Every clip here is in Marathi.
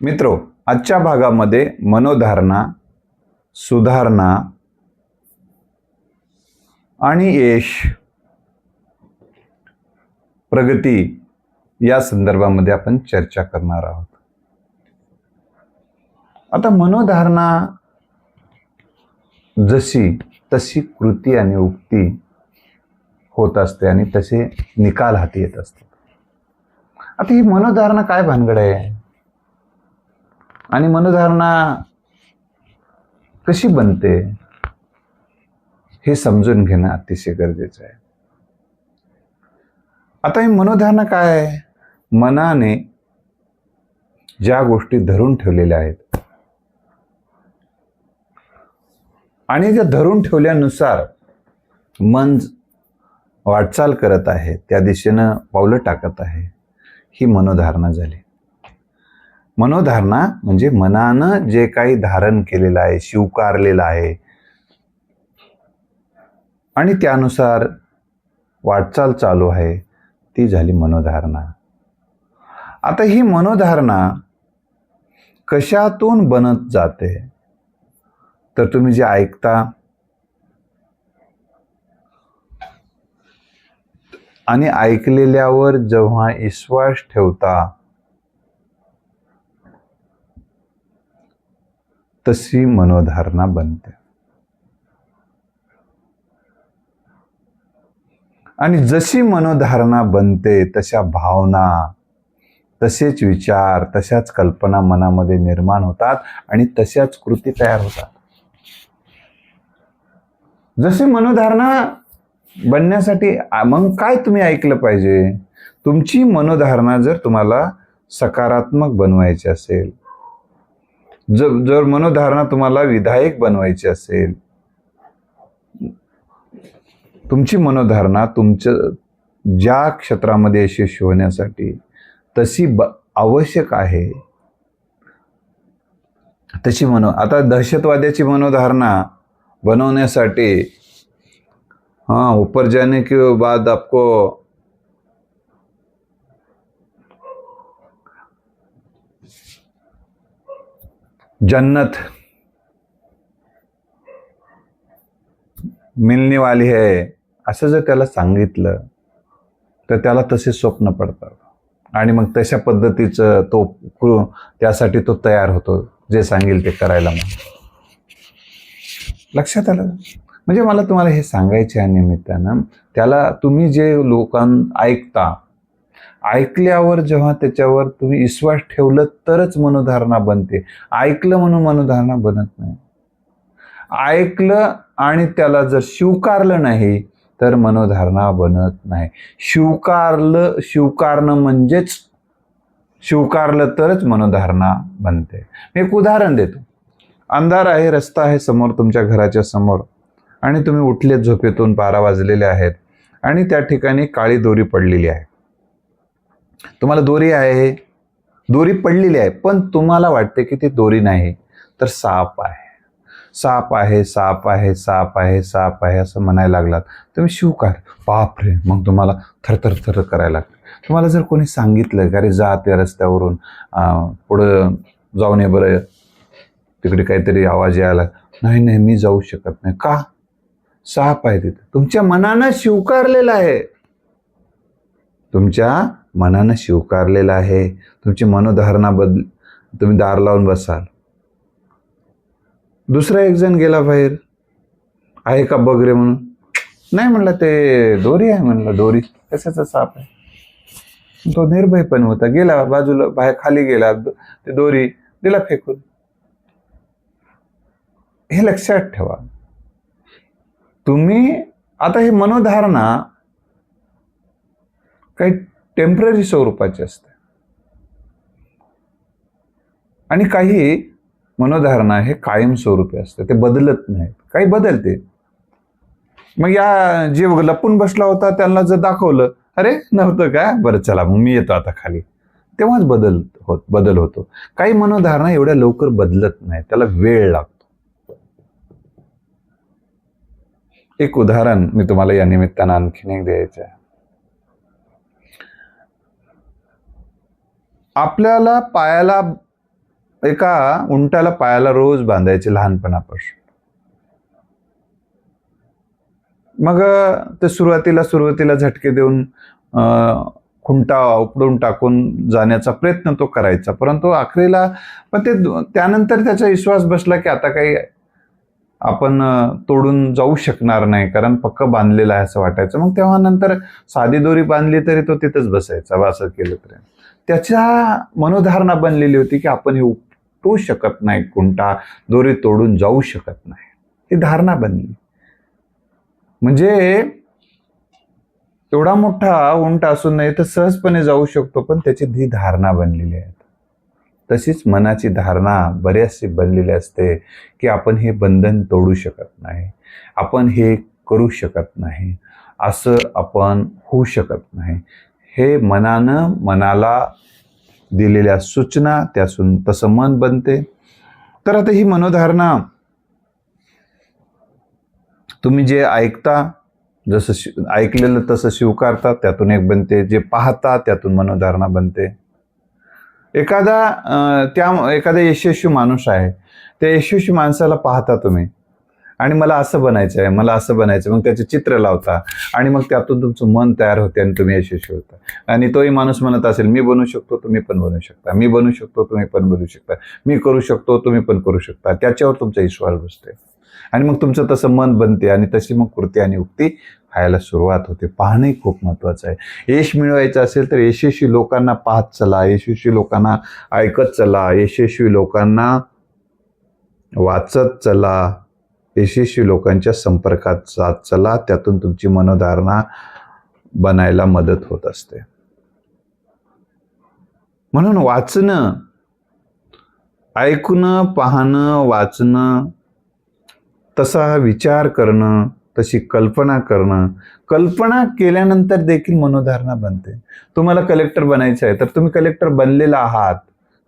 मित्रो आजच्या भागामध्ये मनोधारणा सुधारणा आणि यश प्रगती या संदर्भामध्ये आपण चर्चा करणार आहोत. आता मनोधारणा जशी तशी कृती आणि उक्ती होत असते आणि तसे निकाल हाती येत असतात. आता ही मनोधारणा काय भानगड आहे? आणि मनोधारणा कशी बनते हे समजून घेणं अतिशय गरजेचं आहे. आता ही मनोधारणा काय मनाने ज्या गोष्टी धरून ठेवलेल्या आहेत आणि त्या धरून ठेवल्यानुसार मन वाटचाल करत आहे त्या दिशेनं पावलं टाकत आहे ही मनोधारणा झाली. मनोधारणा म्हणजे मनानं जे काही धारण केलेलं आहे स्वीकारलेलं आहे. आणि त्यानुसार वाटचाल चालू आहे ती झाली मनोधारणा. आता ही मनोधारणा कशातून बनत जाते? तर तुम्ही जे ऐकता आणि ऐकलेल्यावर जेव्हा विश्वास ठेवता तशी मनोधारणा बनते. आणि जशी मनोधारणा बनते तशा भावना तसेच विचार तशाच कल्पना मनामध्ये निर्माण होतात आणि तशाच कृती तयार होतात. जशी मनोधारणा बनण्यासाठी मग काय तुम्ही ऐकलं पाहिजे? तुमची मनोधारणा जर तुम्हाला सकारात्मक बनवायची असेल जर जर मनोधारणा तुम्हाला विधायक बनवायची असेल तुमची मनोधारणा तुमच्या ज्या क्षेत्रामध्ये यशस्वी होण्यासाठी तशी ब आवश्यक आहे. तशी मनो आता दहशतवाद्याची मनोधारणा बनवण्यासाठी हां ऊपर जाने के बाद आपको जन्नत मिलने वाली है असं जर त्याला सांगितलं तर त्याला तसे स्वप्न पडतात. आणि मग तशा पद्धतीचं तो त्यासाठी तो तयार होतो जे सांगेल ते करायला मग लक्षात आलं? म्हणजे मला तुम्हाला हे सांगायचे आहे निमित्तानं त्याला तुम्ही जे लोकां ऐकता ऐकल्यावर जेव्हा त्याच्यावर तुम्ही विश्वास ठेवलं तरच मनोधारणा बनते. ऐकलं म्हणून मनोधारणा बनत नाही. ऐकलं आणि त्याला जर स्वीकारलं नाही तर मनोधारणा बनत नाही. स्वीकारलं स्वीकारणं म्हणजेच स्वीकारलं तरच मनोधारणा बनते. मी एक उदाहरण देतो. अंधार आहे रस्ता आहे समोर तुमच्या घराच्या समोर. आणि तुम्ही उठलेत झोपेतून बारा वाजलेले आहेत. आणि त्या ठिकाणी काळी दोरी पडलेली आहे. तुम्हाला दोरी आहे. दोरी पडलेली आहे पण तुम्हाला वाटते की ती दोरी नाही. तर साप आहे. साप आहे साप आहे साप आहे साप आहे असं म्हणायला लागलात. तुम्ही शिवकार बाप रे मग तुम्हाला थरथर थर करायला लागतं. तुम्हाला जर कोणी सांगितलं की अरे जा त्या रस्त्यावरून पुढं जाऊन ये बरं. तिकडे काहीतरी आवाज यायला. नाही नाही मी जाऊ शकत नाही. का? साप आहे तिथं. तुमच्या मनानं स्वीकारलेलं आहे. तुमच्या मनानं स्वीकारलेलं आहे. तुमची मनोधारणा बदल तुम्ही दार लावून बसाल. दुसरा एक जण गेला बाहेर. आहे का बघ रे म्हणून? नाही म्हणलं ते दोरी आहे म्हणलं दोरी. कशाचा साप आहे? तो निर्भय पण होता. गेला बाजूला बाहेर खाली गेला. ते दोरी दिला फेकून. हे लक्षात ठेवा. तुम्ही आता ही मनोधारणा काही टेंपररी स्वरूपाची असते. आणि काही मनोधारणा हे कायम स्वरूपी असते. ते बदलत नाहीत. काही बदलते. मग या जे लपून बसला होता त्यांना जर दाखवलं अरे नव्हतं का? बरं चला मग मी येतो आता खाली. तेव्हाच बदल होत बदल होतो. काही मनोधारणा एवढ्या लवकर बदलत नाही त्याला वेळ लागतो. एक उदाहरण मी तुम्हाला या निमित्तानं आणखीन एक द्यायचं आहे आपल्याला पायाला एका उंटाला पायाला रोज बांधायचे लहानपणापासून. मग ते सुरुवातीला सुरुवातीला झटके देऊन खुंटा उपडून टाकून जाण्याचा प्रयत्न तो करायचा. परंतु आखरीला पण ते त्यानंतर त्याचा विश्वास बसला की आता काही आपण तोडून जाऊ शकणार नाही कारण पक्क बांधलेलं आहे असं वाटायचं. मग तेव्हा नंतर साधी दोरी बांधली तरी तो तिथंच बसायचा असं केलं तरी. त्याच्या मनोधारणा बनलेली होती की आपण हे उपटू शकत नाही कुंटा दोरी तोडून जाऊ शकत नाही. ही धारणा बनली. म्हणजे एवढा मोठा उंट असून नाही तर सहजपणे जाऊ शकतो पण त्याची ही धारणा बनलेली आहे. तशीच मनाची धारणा बऱ्याचशी बनलेली असते की आपण हे बंधन तोडू शकत नाही आपण हे करू शकत नाही असं आपण होऊ शकत नाही. हे मनानं मनाला दिलेल्या सूचना त्यातून तसं मन बनते. तर आता ही मनोधारणा तुम्ही जे ऐकता जसं शि ऐकलेलं तसं स्वीकारता त्यातून एक बनते. जे पाहता त्यातून मनोधारणा बनते. एखादा त्या एखादा यशस्वी माणूस आहे. त्या यशस्वी माणसाला पाहता तुम्ही. आणि मला असं बनायचं आहे मला असं बनायचं मग त्याचे चित्र लावता आणि मग त्यातून तुमचं मन तयार होते आणि तुम्ही यशस्वी होता. आणि तोही माणूस म्हणत असेल मी बनू शकतो तुम्ही पण बनू शकता. मी बनू शकतो तुम्ही पण बनू शकता. मी करू शकतो तुम्ही पण करू शकता. त्याच्यावर तुमचा विश्वास बसते आणि मग तुमचं तसं मन बनते आणि तशी मग कृती आणि उक्ती व्हायला सुरुवात होते. पाहणंही खूप महत्त्वाचं आहे. यश मिळवायचं असेल तर यशस्वी लोकांना पाहत चला यशस्वी लोकांना ऐकत चला यशस्वी लोकांना वाचत चला. यशस्वी लोकांच्या संपर्कात जात चला त्यातून तुमची मनोधारणा बनायला मदत होत असते. म्हणून वाचणं ऐकणं पाहणं वाचणं तसा विचार करणं तशी कल्पना करणं कल्पना केल्यानंतर देखील मनोधारणा बनते. तुम्हाला कलेक्टर बनायचं आहे तर तुम्ही कलेक्टर बनलेला आहात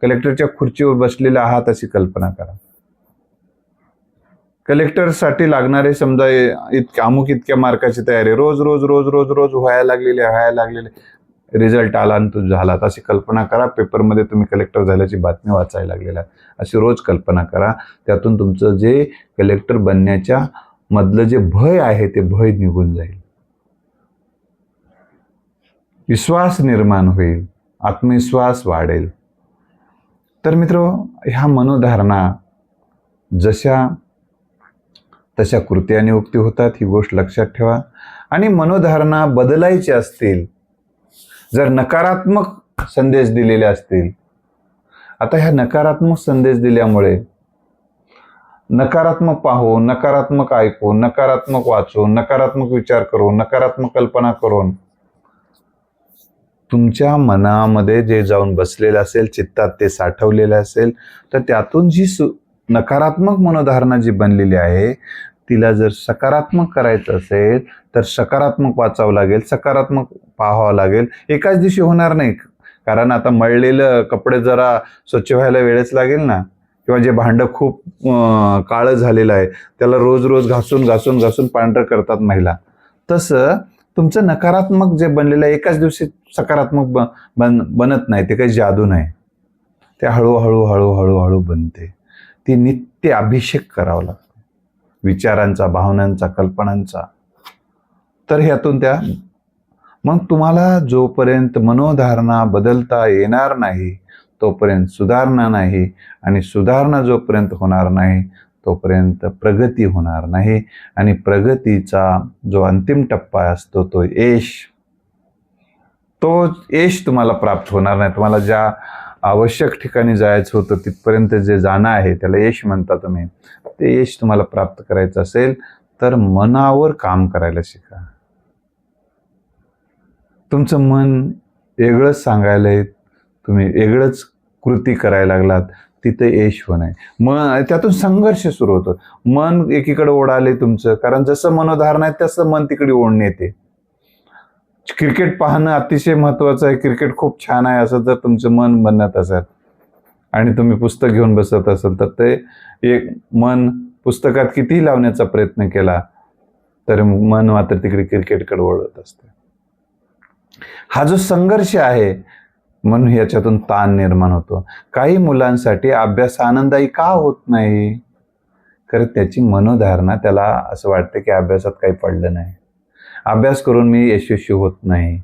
कलेक्टरच्या खुर्चीवर बसलेला आहात अशी कल्पना करा. कलेक्टरसाठी लागणारे समजा इतक्या अमुक इतक्या मार्काची तयारी. रोज रोज रोज रोज रोज व्हायला लागलेले व्हायला लागलेले रिझल्ट आला आणि तू झाला. अशी कल्पना करा. पेपरमध्ये तुम्ही कलेक्टर झाल्याची बातमी वाचायला लागलेल्या अशी रोज कल्पना करा. त्यातून तुमचं जे कलेक्टर बनण्याच्या मधलं जे भय आहे ते भय निघून जाईल. विश्वास निर्माण होईल. आत्मविश्वास वाढेल. तर मित्र ह्या मनोधारणा जशा तशा कृती आणि उक्ती होतात ही गोष्ट लक्षात ठेवा. आणि मनोधारणा बदलायची असतील जर नकारात्मक संदेश दिलेले असतील आता ह्या नकारात्मक संदेश दिल्यामुळे नकारात्मक पाहू नकारात्मक ऐकू नकारात्मक वाचू नकारात्मक विचार करू नकारात्मक कल्पना करून तुमच्या मनामध्ये जे जाऊन बसलेलं असेल चित्तात ते साठवलेलं असेल तर त्यातून जी सु नकारात्मक मनोधारणा जी बनलेली आहे तिला जर सकारात्मक करायचं असेल तर सकारात्मक वाचावं लागेल सकारात्मक पाहावं लागेल. एकाच दिवशी होणार नाही. कारण आता मळलेलं कपडे जरा स्वच्छ व्हायला वेळच लागेल ना? किंवा जे भांडं खूप काळं झालेलं आहे त्याला रोज रोज घासून घासून घासून पांढरं करतात महिला. तसं तुमचं नकारात्मक जे बनलेलं आहे एकाच दिवशी सकारात्मक ब बन बनत नाही. ते काही जादू नाही. ते हळूहळू हळूहळू हळू बनते. ती नित्य अभिषेक करावा लागतो. विचारांचा भावनांचा कल्पनांचा. तर ह्यातून त्या मग तुम्हाला जोपर्यंत मनोधारणा बदलता येणार नाही तोपर्यंत सुधारणा नाही आणि सुधारणा जोपर्यंत होणार नाही तोपर्यंत प्रगती होणार नाही आणि प्रगतीचा जो अंतिम टप्पा असतो तो यश. तो यश तुम्हाला प्राप्त होणार नाही. तुम्हाला ज्या आवश्यक ठिकाणी जायचं होतं तिथपर्यंत जे जाणं आहे त्याला यश म्हणता तुम्ही. ते यश तुम्हाला प्राप्त करायचं असेल तर मनावर काम करायला शिका. तुमचं मन वेगळंच सांगायला तुम्ही वेगळंच कृती करायला लागलात तिथे यश होणं आहे. मन त्यातून संघर्ष सुरू होतो. मन एकीकडे ओढाले तुमचं कारण जसं मनोधारणा आहे तसं मन तिकडे ओढणे येते. क्रिकेट पाहणं अतिशय महत्वाचं आहे. क्रिकेट खूप छान आहे असं जर तुमचं मन म्हणत असेल आणि तुम्ही पुस्तक घेऊन बसत असाल तर ते एक मन पुस्तकात कितीही लावण्याचा प्रयत्न केला तर मन मात्र तिकडे क्रिकेटकडे वळत असते. हा जो संघर्ष आहे म्हणून याच्यातून ताण निर्माण होतो. काही मुलांसाठी अभ्यास आनंददायी का होत नाही? खरं त्याची मनोधारणा त्याला असं वाटतं की अभ्यासात काही पडलं नाही. अभ्यास करून मी यशस्वी होत नाही.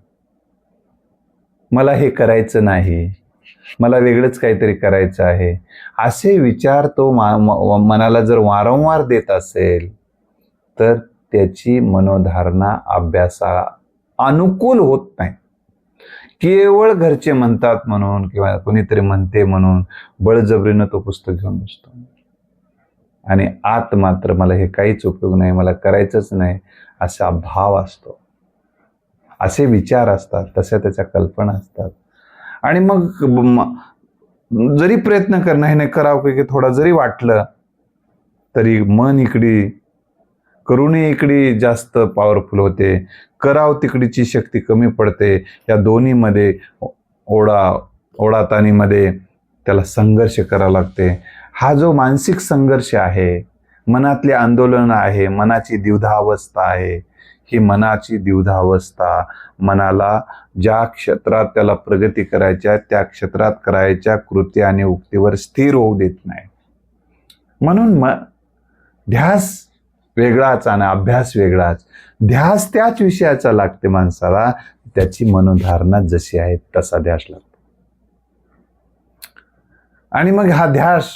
मला हे करायचं नाही. मला वेगळंच काहीतरी करायचं आहे. असे विचार तो मा मनाला जर वारंवार देत असेल तर त्याची मनोधारणा अभ्यासा अनुकूल होत नाही. केवळ घरचे म्हणतात म्हणून किंवा कोणीतरी म्हणते म्हणून बळजबरीनं तो पुस्तक घेऊन बसतो. आणि आत मात्र मला हे काहीच उपयोग नाही मला करायचंच नाही असा भाव असतो. असे विचार असतात तशा त्याच्या कल्पना असतात. आणि मग जरी प्रयत्न करणं हे नाही करावं की थोडा जरी वाटलं तरी मन इकडी करुणे इकडी जास्त पॉवरफुल होते. कराव तिकडीची शक्ती कमी पडते. या दोन्हीमध्ये ओढा ओढातानीमध्ये त्याला संघर्ष करावा लागते. हा जो मानसिक संघर्ष आहे मनातले आंदोलन आहे मनाची द्विधावस्था आहे ही मनाची द्विधावस्था मनाला ज्या क्षेत्रात त्याला प्रगती करायच्या त्या क्षेत्रात करायच्या कृती आणि उक्तीवर स्थिर होऊ देत नाही. म्हणून म ध्यास वेगळाच आणि अभ्यास वेगळाच. ध्यास त्याच विषयाचा लागते माणसाला त्याची मनोधारणा जशी आहे तसा ध्यास लागतो. आणि मग हा ध्यास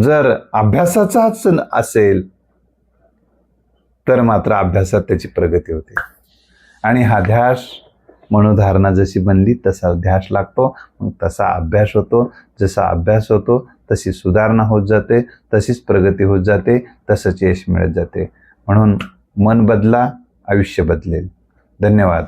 जर अभ्यासाचाच असेल तर मात्र अभ्यासात त्याची प्रगती होते. आणि हा ध्यास मनोधारणा जशी बनली तसा ध्यास लागतो. मग तसा अभ्यास होतो. जसा अभ्यास होतो तशी सुधारणा होत जाते. तशीच प्रगती होत जाते. तसंच यश मिळत जाते. म्हणून मन बदला आयुष्य बदलेल. धन्यवाद.